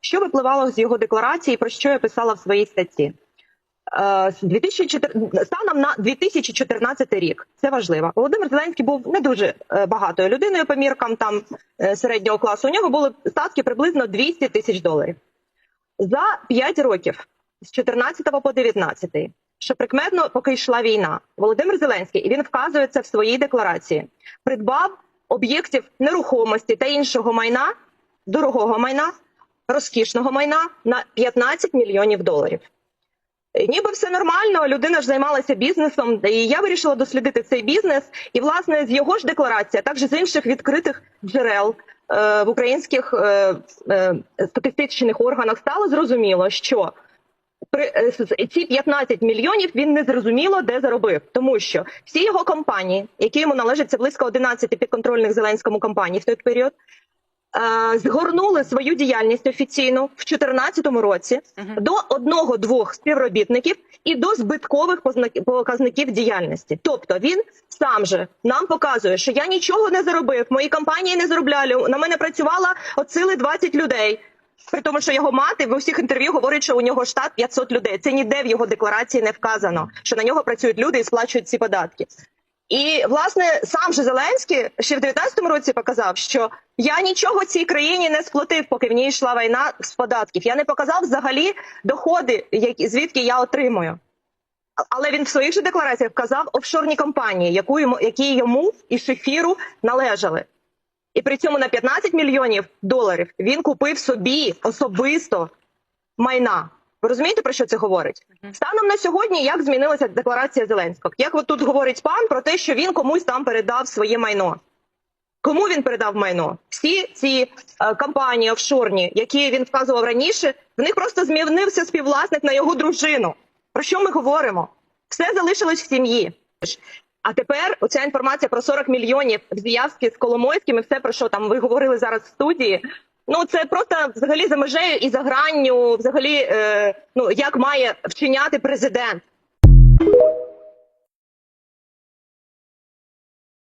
Що випливало з його декларації, про що я писала в своїй статті? Е, з 2004 станом на 2014 рік це важливо. Володимир Зеленський був не дуже е, багатою людиною по міркам там е, середнього класу. У нього були статки приблизно 200 тисяч доларів. За 5 років з 14 по 19, що прикметно, поки йшла війна, Володимир Зеленський, і він вказує це в своїй декларації, придбав об'єктів нерухомості та іншого майна, дорогого майна, розкішного майна на 15 мільйонів доларів. Ніби все нормально, людина ж займалася бізнесом, і я вирішила дослідити цей бізнес. І власне з його ж декларації, а також з інших відкритих джерел е, в українських е, е, статистичних органах стало зрозуміло, що при е, ці 15 мільйонів він не зрозуміло де заробив, тому що всі його компанії, які йому належать, це близько 11 підконтрольних Зеленському компаній в той період. Е, Згорнули свою діяльність офіційно в 2014 році до одного-двох співробітників і до збиткових показників діяльності. Тобто він сам же нам показує, що я нічого не заробив, мої компанії не заробляли. На мене працювало от сили 20 людей. При тому, що його мати в усіх інтерв'ю говорить, що у нього штат 500 людей. Це ніде в його декларації не вказано, що на нього працюють люди і сплачують ці податки. І власне сам же Зеленський ще в 19-му році показав, що я нічого цій країні не сплатив, поки в ній йшла війна з податків. Я не показав взагалі доходи, які звідки я отримую. Але він в своїх же деклараціях вказав офшорні компанії, яку йому, які йому і шефіру належали. І при цьому на 15 мільйонів доларів він купив собі особисто майна. Ви розумієте, про що це говорить? Станом на сьогодні, як змінилася декларація Зеленського? Як от тут говорить пан про те, що він комусь там передав своє майно? Кому він передав майно? Всі ці е, компанії офшорні, які він вказував раніше, в них просто змінився співвласник на його дружину. Про що ми говоримо? Все залишилось в сім'ї. А тепер оця інформація про 40 мільйонів в зв'язки з Коломойським і все про що там ви говорили зараз в студії. Ну це просто взагалі за межею і за гранню, взагалі, е, ну як має вчиняти президент.